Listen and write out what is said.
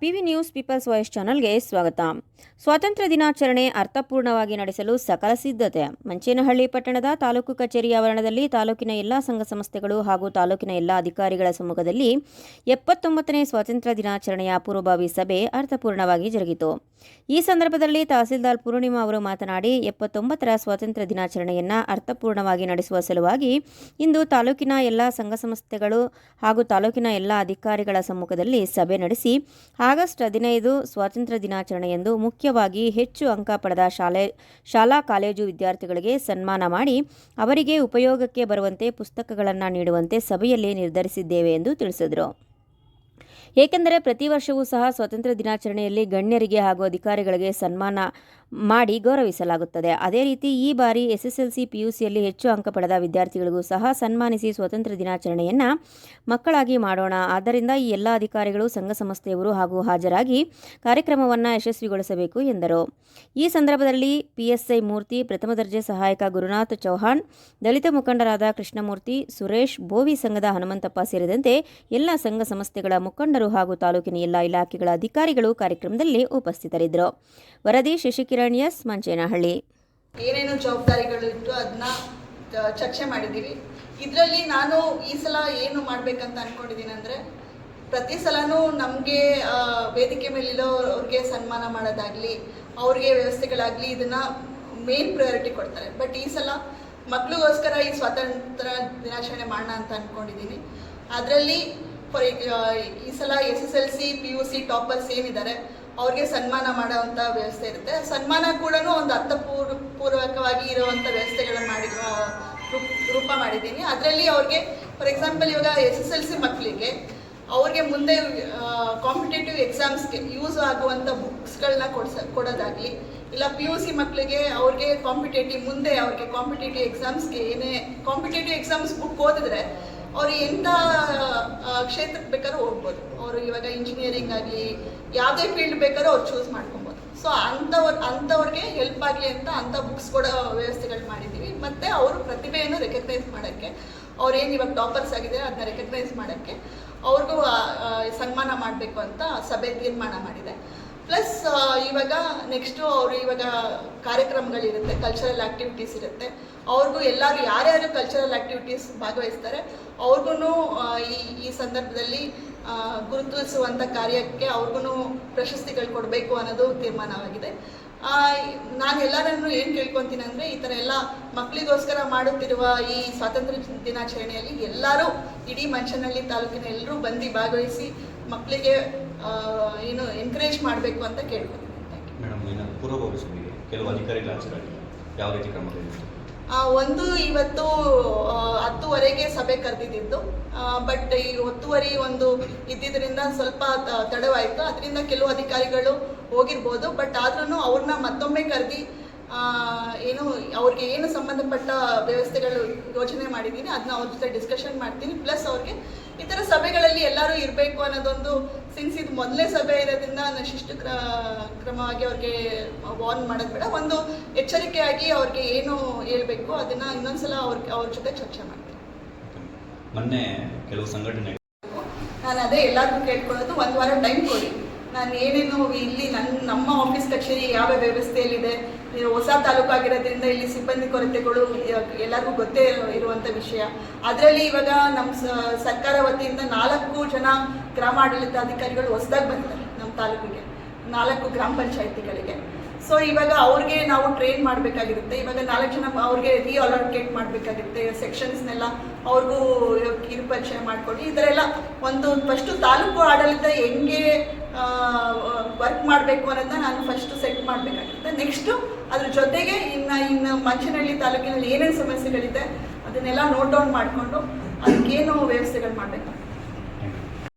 PV news people's voice ಚಾನಲ್ಗೆ ಸ್ವಾಗತ. ಸ್ವಾತಂತ್ರ್ಯ ದಿನಾಚರಣೆ ಅರ್ಥಪೂರ್ಣವಾಗಿ ನಡೆಸಲು ಸಕಲ ಸಿದ್ಧತೆ. ಮಂಚೇನಹಳ್ಳಿ ಪಟ್ಟಣದ ತಾಲೂಕು ಕಚೇರಿ ಆವರಣದಲ್ಲಿ ತಾಲೂಕಿನ ಎಲ್ಲ ಸಂಘ ಸಂಸ್ಥೆಗಳು ಹಾಗೂ ತಾಲೂಕಿನ ಎಲ್ಲ ಅಧಿಕಾರಿಗಳ ಸಮ್ಮುಖದಲ್ಲಿ ಎಪ್ಪತ್ತೊಂಬತ್ತನೇ ಸ್ವಾತಂತ್ರ್ಯ ದಿನಾಚರಣೆಯ ಪೂರ್ವಭಾವಿ ಸಭೆ ಅರ್ಥಪೂರ್ಣವಾಗಿ ಜರುಗಿತು. ಈ ಸಂದರ್ಭದಲ್ಲಿ ತಹಸೀಲ್ದಾರ್ ಪೂರ್ಣಿಮಾ ಅವರು ಮಾತನಾಡಿ, ಎಪ್ಪತ್ತೊಂಬತ್ತರ ಸ್ವಾತಂತ್ರ್ಯ ದಿನಾಚರಣೆಯನ್ನು ಅರ್ಥಪೂರ್ಣವಾಗಿ ನಡೆಸುವ ಸಲುವಾಗಿ ಇಂದು ತಾಲೂಕಿನ ಎಲ್ಲ ಸಂಘ ಸಂಸ್ಥೆಗಳು ಹಾಗೂ ತಾಲೂಕಿನ ಎಲ್ಲ ಅಧಿಕಾರಿಗಳ ಸಮ್ಮುಖದಲ್ಲಿ ಸಭೆ ನಡೆಸಿ, ಆಗಸ್ಟ್ ಹದಿನೈದು ಸ್ವಾತಂತ್ರ್ಯ ದಿನಾಚರಣೆಯಂದು ಮುಖ್ಯವಾಗಿ ಹೆಚ್ಚು ಅಂಕ ಪಡೆದ ಶಾಲೆ, ಶಾಲಾ ಕಾಲೇಜು ವಿದ್ಯಾರ್ಥಿಗಳಿಗೆ ಸನ್ಮಾನ ಮಾಡಿ, ಅವರಿಗೆ ಉಪಯೋಗಕ್ಕೆ ಬರುವಂತೆ ಪುಸ್ತಕಗಳನ್ನು ನೀಡುವಂತೆ ಸಭೆಯಲ್ಲಿ ನಿರ್ಧರಿಸಿದ್ದೇವೆ ಎಂದು ತಿಳಿಸಿದರು. ಏಕೆಂದರೆ ಪ್ರತಿ ವರ್ಷವೂ ಸಹ ಸ್ವಾತಂತ್ರ್ಯ ದಿನಾಚರಣೆಯಲ್ಲಿ ಗಣ್ಯರಿಗೆ ಹಾಗೂ ಅಧಿಕಾರಿಗಳಿಗೆ ಸನ್ಮಾನ ಮಾಡಿ ಗೌರವಿಸಲಾಗುತ್ತದೆ. ಅದೇ ರೀತಿ ಈ ಬಾರಿ ಎಸ್ಎಸ್ಎಲ್ಸಿ ಪಿಯುಸಿಯಲ್ಲಿ ಹೆಚ್ಚು ಅಂಕ ಪಡೆದ ವಿದ್ಯಾರ್ಥಿಗಳಿಗೂ ಸಹ ಸನ್ಮಾನಿಸಿ ಸ್ವಾತಂತ್ರ್ಯ ದಿನಾಚರಣೆಯನ್ನು ಮಕ್ಕಳಾಗಿ ಮಾಡೋಣ. ಆದ್ದರಿಂದ ಈ ಎಲ್ಲ ಅಧಿಕಾರಿಗಳು, ಸಂಘ ಸಂಸ್ಥೆಯವರು ಹಾಗೂ ಹಾಜರಾಗಿ ಕಾರ್ಯಕ್ರಮವನ್ನು ಯಶಸ್ವಿಗೊಳಿಸಬೇಕು ಎಂದರು. ಈ ಸಂದರ್ಭದಲ್ಲಿ ಪಿಎಸ್ಐ ಮೂರ್ತಿ, ಪ್ರಥಮ ದರ್ಜೆ ಸಹಾಯಕ ಗುರುನಾಥ್ ಚೌಹಾಣ್, ದಲಿತ ಮುಖಂಡರಾದ ಕೃಷ್ಣಮೂರ್ತಿ, ಸುರೇಶ್, ಬೋವಿ ಸಂಘದ ಹನುಮಂತಪ್ಪ ಸೇರಿದಂತೆ ಎಲ್ಲ ಸಂಘ ಸಂಸ್ಥೆಗಳ ಮುಖಂಡರು ಹಾಗೂ ತಾಲೂಕಿನ ಎಲ್ಲ ಇಲಾಖೆಗಳ ಅಧಿಕಾರಿಗಳು ಕಾರ್ಯಕ್ರಮದಲ್ಲಿ ಉಪಸ್ಥಿತರಿದ್ದರು. ವರದಿ ಶಶಿಕಿರಣ್ ಎಸ್ ಮಂಚೇನಹಳ್ಳಿ ಏನೇನು ಜವಾಬ್ದಾರಿಗಳು ಇತ್ತು ಅದನ್ನ ಚರ್ಚೆ ಮಾಡಿದ್ದೀವಿ ಇದರಲ್ಲಿ ನಾನು ಈ ಸಲ ಏನು ಮಾಡಬೇಕಂತ ಅನ್ಕೊಂಡಿದ್ದೀನಿ ಅಂದರೆ, ಪ್ರತಿ ಸಲನೂ ನಮಗೆ ವೇದಿಕೆ ಮೇಲಿರೋರಿಗೆ ಸನ್ಮಾನ ಮಾಡೋದಾಗಲಿ, ಅವ್ರಿಗೆ ವ್ಯವಸ್ಥೆಗಳಾಗಲಿ ಇದನ್ನ ಮೇನ್ ಪ್ರಯಾರಿಟಿ ಕೊಡ್ತಾರೆ. ಬಟ್ ಈ ಸಲ ಮಕ್ಕಳಿಗೋಸ್ಕರ ಈ ಸ್ವಾತಂತ್ರ್ಯ ದಿನಾಚರಣೆ ಮಾಡೋಣ ಅಂತ ಅಂದ್ಕೊಂಡಿದ್ದೀನಿ ಅದರಲ್ಲಿ ಫಾರ್ ಈ ಸಲ S S L C P U C toppers ಏನಿದ್ದಾರೆ, ಅವ್ರಿಗೆ ಸನ್ಮಾನ ಮಾಡೋವಂಥ ವ್ಯವಸ್ಥೆ ಇರುತ್ತೆ. ಸನ್ಮಾನ ಕೂಡ ಒಂದು ಅರ್ಥಪೂರ್ವ ಪೂರ್ವಕವಾಗಿ ಇರುವಂಥ ವ್ಯವಸ್ಥೆಗಳನ್ನ ಮಾಡಿ ರೂಪ ಮಾಡಿದ್ದೀನಿ. ಅದರಲ್ಲಿ ಅವ್ರಿಗೆ ಫಾರ್ ಎಕ್ಸಾಂಪಲ್ ಇವಾಗ ಎಸ್ ಎಸ್ ಎಲ್ ಸಿ ಮಕ್ಕಳಿಗೆ ಅವ್ರಿಗೆ ಮುಂದೆ ಕಾಂಪಿಟೇಟಿವ್ ಎಕ್ಸಾಮ್ಸ್ಗೆ ಯೂಸ್ ಆಗುವಂಥ ಬುಕ್ಸ್ಗಳನ್ನ ಕೊಡ್ಸ, ಕೊಡೋದಾಗಲಿ, ಇಲ್ಲ ಪಿ ಯು ಸಿ ಮಕ್ಕಳಿಗೆ ಅವ್ರಿಗೆ ಕಾಂಪಿಟೇಟಿವ್ ಮುಂದೆ ಅವ್ರಿಗೆ ಕಾಂಪಿಟೇಟಿವ್ ಎಕ್ಸಾಮ್ಸ್ಗೆ ಏನೇ ಕಾಂಪಿಟೇಟಿವ್ ಎಕ್ಸಾಮ್ಸ್ ಬುಕ್ ಓದಿದ್ರೆ ಅವ್ರು ಎಂಥ ಕ್ಷೇತ್ರಕ್ಕೆ ಬೇಕಾದ್ರೂ ಹೋಗ್ಬೋದು. ಅವರು ಇವಾಗ ಇಂಜಿನಿಯರಿಂಗ್ ಆಗಲಿ, ಯಾವುದೇ ಫೀಲ್ಡ್ ಬೇಕಾದ್ರೂ ಅವ್ರು ಚೂಸ್ ಮಾಡ್ಕೊಬೋದು. ಸೊ ಅಂಥವ್ರು, ಅಂಥವ್ರಿಗೆ ಹೆಲ್ಪ್ ಆಗಲಿ ಅಂತ ಅಂಥ ಬುಕ್ಸ್ ಕೊಡೋ ವ್ಯವಸ್ಥೆಗಳು ಮಾಡಿದ್ದೀವಿ. ಮತ್ತು ಅವರು ಪ್ರತಿಭೆಯನ್ನು ರೆಕಗ್ನೈಸ್ ಮಾಡೋಕ್ಕೆ ಅವ್ರೇನು ಇವಾಗ ಟಾಪರ್ಸ್ ಆಗಿದೆ ಅದನ್ನ ರೆಕಗ್ನೈಸ್ ಮಾಡೋಕ್ಕೆ, ಅವ್ರಿಗೂ ಸನ್ಮಾನ ಮಾಡಬೇಕು ಅಂತ ಸಭೆ ತೀರ್ಮಾನ ಮಾಡಿದೆ. ಪ್ಲಸ್ ಇವಾಗ ನೆಕ್ಸ್ಟು ಅವರು ಇವಾಗ ಕಾರ್ಯಕ್ರಮಗಳಿರುತ್ತೆ ಕಲ್ಚರಲ್ ಆ್ಯಕ್ಟಿವಿಟೀಸ್ ಇರುತ್ತೆ. ಅವ್ರಿಗೂ ಎಲ್ಲರೂ ಯಾರ್ಯಾರು ಕಲ್ಚರಲ್ ಆ್ಯಕ್ಟಿವಿಟೀಸ್ ಭಾಗವಹಿಸ್ತಾರೆ ಅವ್ರಿಗೂ ಈ ಈ ಸಂದರ್ಭದಲ್ಲಿ ಗುರುತಿಸುವಂಥ ಕಾರ್ಯಕ್ಕೆ ಅವ್ರಿಗೂ ಪ್ರಶಸ್ತಿಗಳು ಕೊಡಬೇಕು ಅನ್ನೋದು ತೀರ್ಮಾನವಾಗಿದೆ. ನಾನು ಎಲ್ಲರನ್ನು ಏನು ಕೇಳ್ಕೊತೀನಿ ಅಂದರೆ, ಈ ಥರ ಎಲ್ಲ ಮಕ್ಕಳಿಗೋಸ್ಕರ ಮಾಡುತ್ತಿರುವ ಈ ಸ್ವಾತಂತ್ರ್ಯ ದಿನಾಚರಣೆಯಲ್ಲಿ ಎಲ್ಲರೂ ಇಡೀ ಮಂಚನಹಳ್ಳಿ ತಾಲೂಕಿನ ಎಲ್ಲರೂ ಬಂದು ಭಾಗವಹಿಸಿ ಮಕ್ಕಳಿಗೆ ಏನು ಎನ್ಕರೇಜ್ ಮಾಡಬೇಕು ಅಂತ ಕೇಳ್ಕೊತೀನಿ. ಥ್ಯಾಂಕ್ ಯು ಮೇಡಮ್ ಇನ್ನು ಪೂರ್ವಭಾವಿ ಸಭೆಗೆ ಕೆಲವು ಅಧಿಕಾರಿಗಳು ಹಾಜರಾಗಿಲ್ಲ ಯಾವ ರೀತಿ ಕ್ರಮ ಆ, ಒಂದು ಇವತ್ತು ಹತ್ತುವರೆಗೆ ಸಭೆ ಕರೆದಿದ್ದು ಬಟ್ ಈ ಹೊತ್ತುವರಿ ಒಂದು ಇದ್ದಿದ್ದರಿಂದ ಸ್ವಲ್ಪ ತಡವಾಯಿತು. ಅದರಿಂದ ಕೆಲವು ಅಧಿಕಾರಿಗಳು ಹೋಗಿರ್ಬೋದು ಬಟ್ ಆದ್ರೂ ಅವ್ರನ್ನ ಮತ್ತೊಮ್ಮೆ ಕರೆದಿ ಏನು ಅವ್ರಿಗೆ ಏನು ಸಂಬಂಧಪಟ್ಟ ವ್ಯವಸ್ಥೆಗಳು ಯೋಚನೆ ಮಾಡಿದ್ದೀನಿ ಅದನ್ನ ಅವ್ರ ಜೊತೆ ಡಿಸ್ಕಷನ್ ಮಾಡ್ತೀನಿ. ಪ್ಲಸ್ ಅವ್ರಿಗೆ ಈ ಥರ ಸಭೆಗಳಲ್ಲಿ ಎಲ್ಲರೂ ಇರಬೇಕು ಅನ್ನೋದೊಂದು ಸಿನ್ಸ್ ಇದು ಮೊದಲನೇ ಸಭೆ ಇರೋದ್ರಿಂದ ನಾನು ಶಿಷ್ಟು ಕ್ರ ಕ್ರಮವಾಗಿ ಅವ್ರಿಗೆ ವಾರ್ನ್ ಮಾಡೋದು ಬೇಡ. ಒಂದು ಎಚ್ಚರಿಕೆಯಾಗಿ ಅವ್ರಿಗೆ ಏನು ಹೇಳ್ಬೇಕು ಅದನ್ನ ಇನ್ನೊಂದ್ಸಲ ಅವ್ರ ಅವ್ರ ಜೊತೆ ಚರ್ಚೆ ಮಾಡ್ತೀನಿ. ಮೊನ್ನೆ ಕೆಲವು ಸಂಘಟನೆ ನಾನು ಅದೇ ಎಲ್ಲರಿಗೂ ಕೇಳ್ಕೊಳ್ಳೋದು ಒಂದು ವಾರ ಟೈಮ್ ಕೊಡಿ. ನಾನು ಏನೇನು ಇಲ್ಲಿ ನನ್ನ ನಮ್ಮ ಆಫೀಸ್ ಕಚೇರಿ ಯಾವ ವ್ಯವಸ್ಥೆಯಲ್ಲಿದೆ ಹೊಸ ತಾಲೂಕು ಆಗಿರೋದ್ರಿಂದ ಇಲ್ಲಿ ಸಿಬ್ಬಂದಿ ಕೊರತೆಗಳು ಎಲ್ಲರಿಗೂ ಗೊತ್ತೇ ಇರೋ- ಇರುವಂಥ ವಿಷಯ. ಅದರಲ್ಲಿ ಇವಾಗ ನಮ್ಮ ಸರ್ಕಾರ ವತಿಯಿಂದ ನಾಲ್ಕು ಜನ ಗ್ರಾಮಾಡಳಿತ ಅಧಿಕಾರಿಗಳು ಹೊಸದಾಗಿ ಬಂದಿದ್ದಾರೆ ನಮ್ಮ ತಾಲೂಕಿಗೆ, ನಾಲ್ಕು ಗ್ರಾಮ ಪಂಚಾಯತಿಗಳಿಗೆ. ಸೊ ಇವಾಗ ಅವ್ರಿಗೆ ನಾವು ಟ್ರೈನ್ ಮಾಡಬೇಕಾಗಿರುತ್ತೆ. ಇವಾಗ ನಾಲ್ಕು ಜನ ಅವ್ರಿಗೆ ರೀ ಅಲಾಟ್ಕೇಟ್ ಮಾಡಬೇಕಾಗಿರುತ್ತೆ. ಸೆಕ್ಷನ್ಸ್ನೆಲ್ಲ ಅವ್ರಿಗೂ ಕಿರು ಪರಿಚಯ ಮಾಡಿಕೊಡಿ ಈ ಥರ ಎಲ್ಲ ಒಂದು ಫಸ್ಟು ತಾಲೂಕು ಆಡಳಿತ ಹೆಂಗೆ ವರ್ಕ್ ಮಾಡಬೇಕು ಅನ್ನೋದನ್ನ ನಾನು ಫಸ್ಟು ಸೆಟ್ ಮಾಡಬೇಕಾಗಿರುತ್ತೆ. ನೆಕ್ಸ್ಟು ಅದ್ರ ಜೊತೆಗೆ ಇನ್ನು ಇನ್ನು ಮಂಚನಹಳ್ಳಿ ತಾಲೂಕಿನಲ್ಲಿ ಏನೇನು ಸಮಸ್ಯೆಗಳಿದೆ, ಅದನ್ನೆಲ್ಲ ನೋಟ್ ಡೌನ್ ಮಾಡಿಕೊಂಡು ಅದಕ್ಕೇನು ವ್ಯವಸ್ಥೆಗಳು ಮಾಡಬೇಕು